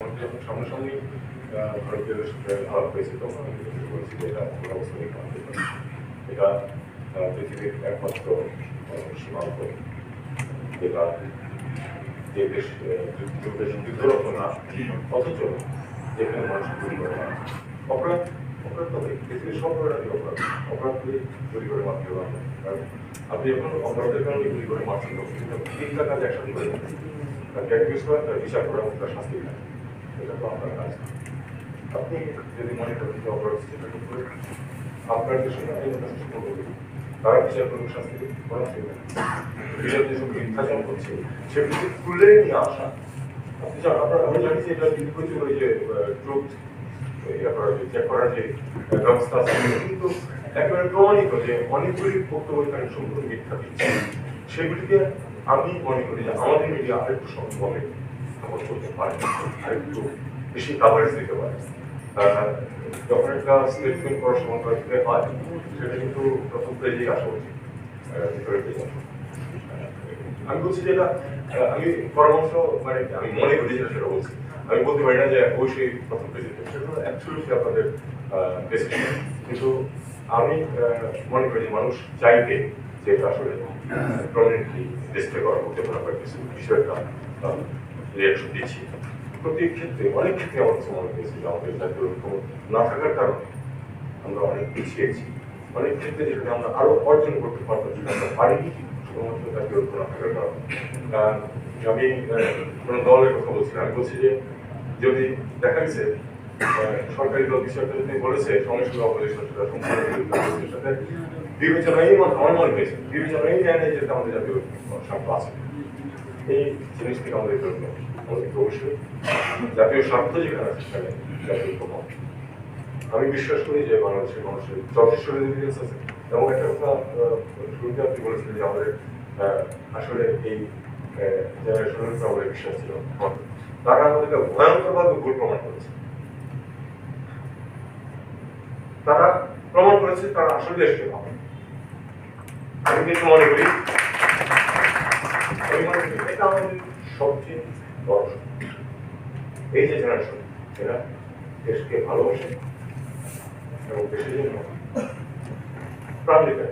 যখন সামনাসামনি ভারতীয় সাথে হয়েছে তখন আমি এটা পৃথিবীর একমাত্র সীমান্ত যেটা অথচ যেখানে মানুষ তৈরি করে না অপরাধ অপরাধ তবে পৃথিবীর সব অপরাধী অপরাধ অপরাধ করে তৈরি করে মারতে পারবে না। কারণ আপনি যখন অপরাধের কারণে গুলি করে মারছেন তিনটা কাজ একসাথে বিচার করা তার শাস্তি দেয় আপনি যদি আপনার নিয়ে আসা। যে এটা ওই যে ব্যবস্থা আছে, কিন্তু প্রমাণিত যে অনেকগুলি বক্তব্য এখানে সম্পূর্ণ মিথ্যা দিচ্ছে। সেগুলিকে আমি মনে করি যে আমাদের মিডিয়া আরেকটু সহজভাবে খবর করতে পারে আরেকটু বেশি কাভারেজ দিতে পারে। যখন একটা স্টেটমেন্ট করার সময় হয় সেটা কিন্তু প্রথম পেজেই আসা উচিত আমি বলছি যেটা আমি পরামর্শ মানে আমি মনে করি যেটা সেটা বলছি। আমি বলতে পারি না যে অবশ্যই প্রথম প্রেসিডেন্ট সেটা অ্যাবসলিউটলি আপনাদের ডিসিশন কিন্তু আমি মনে করি মানুষ চাইবে যে আসলে প্রমিনেন্টলি ডিসপ্লে করা হতে পারে বিষয়টা রিয়াকশন প্রতি ক্ষেত্রে, অনেক ক্ষেত্রে আমার কাছে মনে যে আমাদের জাতীয় ঐক্য না থাকার কারণে আমরা অনেক পিছিয়েছি। অনেক ক্ষেত্রে যেখানে আমরা আরও অর্জন করতে পারতাম সেটা আমরা পারিনি, শুধুমাত্র জাতীয় ঐক্য না থাকার কারণে। আমি কোনো দলের কথা বলছি। আমি বলছি যে, যদি দেখা গেছে সরকারি দল বিষয়টা যদি বলেছে সংস্কৃত অপোজিশন সেটা সাথে বিবেচনাই আমার মনে হয়েছে বিবেচনাই যায় না যেটা আমাদের জাতীয় স্বার্থ আছে। এই আমাদের হবে। আমাদেরকে অবশ্যই। আমি বিশ্বাস করি যে বাংলাদেশের মানুষের যথেষ্ট রেজিলিয়েন্স আছে এবং একটা কথা শুরুতে আপনি বলেছিলেন যে আমাদের আসলে এই জেনারেশনের বিশ্বাস ছিল তারা আমাদেরকে ভয়ঙ্করভাবে ভুল প্রমাণ করেছে তারা প্রমাণ করেছে তারা আসলে দেশকে আমি কিন্তু মনে করি এটা আমাদের সবচেয়ে বড়। এই যে জেনারেশন এরা দেশকে ভালোবাসে এবং দেশের জন্য প্রাণ দিতে